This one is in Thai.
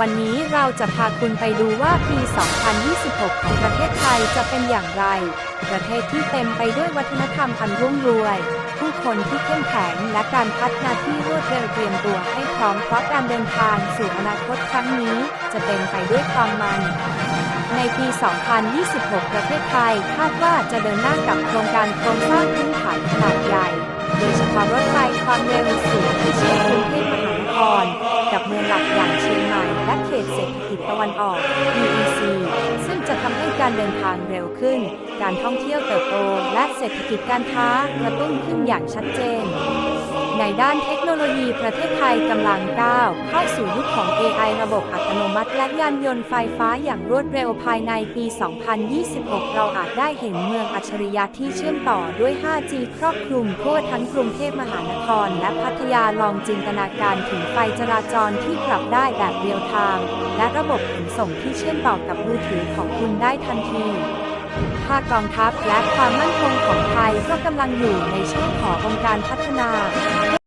วันนี้เราจะพาคุณไปดูว่าปี 2026 ของประเทศไทยจะเป็นอย่างไร ประเทศที่เต็มไปด้วยวัฒนธรรมอันรุ่งรวย ผู้คนที่เข้มแข็งและการพัฒนาที่รวดเร็วเตรียมตัวให้พร้อมเพราะการเดินทางสู่อนาคตครั้งนี้ จะเต็มไปด้วยความมันในปี 2026 ประเทศไทยคาดว่าจะเดินหน้ากับโครงการโครงสร้างพื้นฐานขนาดใหญ่ โดยเฉพาะรถไฟความเร็วสูงที่เชื่อมกรุงเทพมหานครกับเมืองหลักอย่างเชียง และเขตเศรษฐกิจตะวันออก EEC ซึ่งจะทำให้การเดินทางเร็วขึ้น การท่องเที่ยวเติบโต และเศรษฐกิจการค้ากระตุ้นขึ้นอย่างชัดเจน ในด้านเทคโนโลยีประเทศไทยกำลังก้าวเข้าสู่ยุคของ AI ระบบอัตโนมัติ และยานยนต์ไฟฟ้าอย่างรวดเร็วภายในปี 2026 เราอาจได้เห็นเมืองอัจฉริยะที่เชื่อมต่อด้วย 5G ครอบคลุมทั่วทั้งกรุงเทพมหานคร และพัทยาลองจินตนาการถึงไฟจราจรที่ปรับได้แบบเรียลไทม์และระบบขนส่งที่เชื่อมต่อกับมือถือของคุณได้ทันทีภาคกองทัพและความมั่นคงของไทยก็กำลังอยู่ในช่วงขององค์การพัฒนา